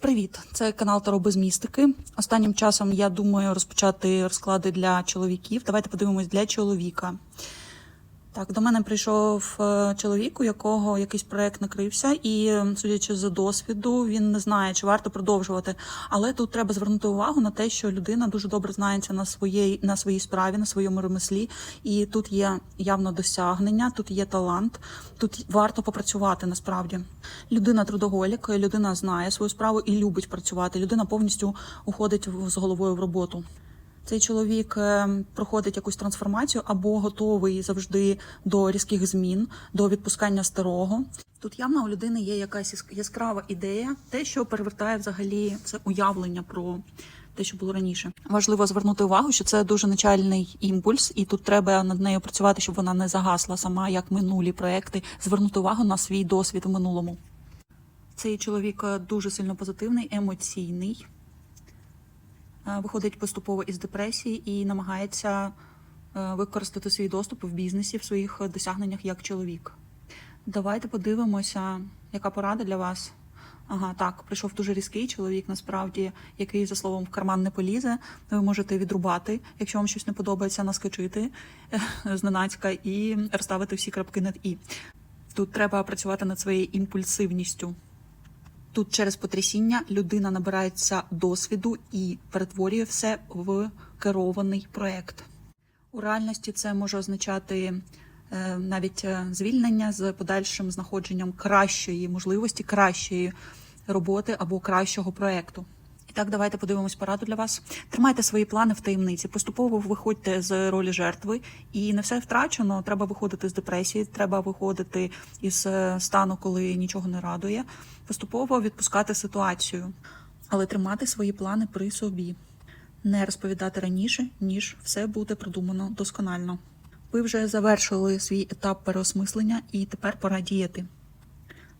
Привіт, це канал Таро без містики. Останнім часом я думаю розпочати розклади для чоловіків. Давайте подивимось для чоловіка. Так, до мене прийшов е, чоловік, у якого якийсь проект накрився, і судячи з досвіду, він не знає, чи варто продовжувати. Але тут треба звернути увагу на те, що людина дуже добре знається на своїй на своїй справі, на своєму ремеслі, і тут є явно досягнення, тут є талант, тут варто попрацювати насправді. Людина трудоголік, людина знає свою справу і любить працювати. Людина повністю уходить з головою в роботу. Цей чоловік е, проходить якусь трансформацію або готовий завжди до різких змін, до відпускання старого. Тут явно у людини є якась яск- яскрава ідея, те, що перевертає взагалі це уявлення про те, що було раніше. Важливо звернути увагу, що це дуже начальний імпульс, і тут треба над нею працювати, щоб вона не загасла сама, як минулі проекти. Звернути увагу на свій досвід у минулому. Цей чоловік е, дуже сильно позитивний, емоційний виходить поступово із депресії і намагається е, використати свій доступ в бізнесі в своїх е, досягненнях як чоловік. Давайте подивимося, яка порада для вас. Ага, так, прийшов дуже різкий чоловік, насправді, який за словом в карман не полізе. Ви можете відрубати, якщо вам щось не подобається, наскочити е, зненацька і розставити всі крапки над і. Тут треба працювати над своєю імпульсивністю. Тут через потрясіння людина набирається досвіду і перетворює все в керований проект. У реальності це може означати е, навіть е, звільнення з подальшим знаходженням кращої можливості, кращої роботи або кращого проекту. Так, давайте подивимось пораду для вас. Тримайте свої плани в таємниці. Поступово виходьте з ролі жертви, і не все втрачено. Треба виходити з депресії, треба виходити із е, стану, коли нічого не радує. Поступово відпускати ситуацію, але тримати свої плани при собі, не розповідати раніше, ніж все буде продумано досконально. Ви вже завершили свій етап переосмислення, і тепер пора діяти.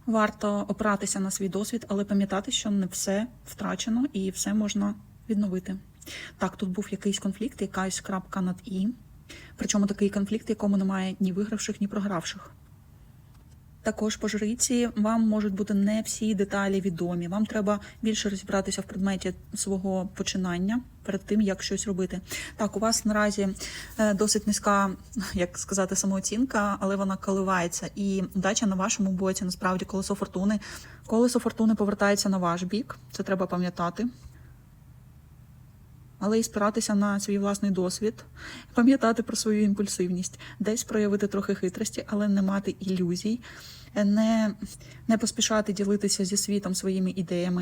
Варто опиратися на свій досвід, але пам'ятати, що не все втрачено і все можна відновити. Так, тут був якийсь конфлікт, якась крапка над і. Причому такий конфлікт, якому немає ні вигравших, ні програвших. Також по жриці вам можуть бути не всі деталі відомі. Вам треба більше розібратися в предметі свого починання перед тим, як щось робити. Так, у вас наразі е, досить низька, як сказати, самооцінка, але вона коливається. І удача на вашому боці, насправді, колесо фортуни. Колесо фортуни повертається на ваш бік. Це треба пам'ятати. Але і спиратися на свій власний досвід, пам'ятати про свою імпульсивність, десь проявити трохи хитрості, але не мати ілюзій, не, не поспішати ділитися зі світом своїми ідеями,